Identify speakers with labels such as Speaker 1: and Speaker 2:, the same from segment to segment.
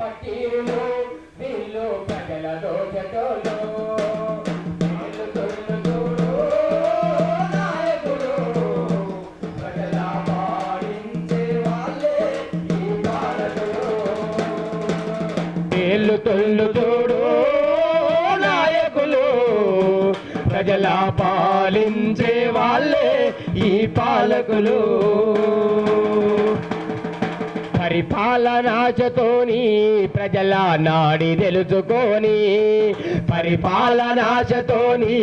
Speaker 1: పట్టిలో వీళ్ళు ప్రజల దోచటోళ్ళు.
Speaker 2: మేలు తొల్లు తోడు నాయకులు ప్రజల పాలించే వాళ్ళే ఈ పాలకులు. పరిపాలనాశతోని ప్రజల నాడి తెలుసుకొని పరిపాలనాశతోని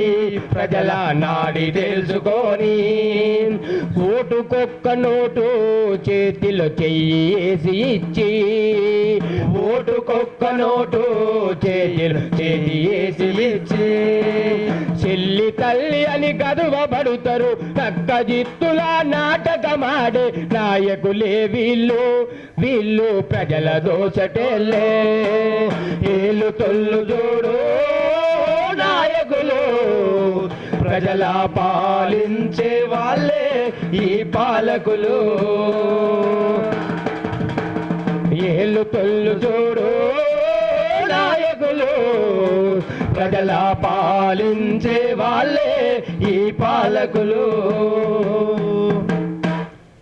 Speaker 2: ప్రజల నాడి తెలుసుకొని ఓటుకొక్క నోటు చేతిలో చెయ్యేసి ఇచ్చి ఓటుకొక్క నోటు చేతిలో చేతి వేసి ఇచ్చి. చెల్లి తల్లి అని గదువబడుతారు తక్క జిత్తుల నాటకమాడే నాయకులే వీళ్ళు. వీళ్ళు ప్రజల దోసటేలే. ఏళ్ళు తొల్లు చూడు నాయకులు. ప్రజల పాలించే వాళ్ళే ఈ పాలకులు. ఏళ్ళు తొల్లు చూడు నాయకులు ప్రజల పాలించే వాళ్ళే ఈ పాలకులు.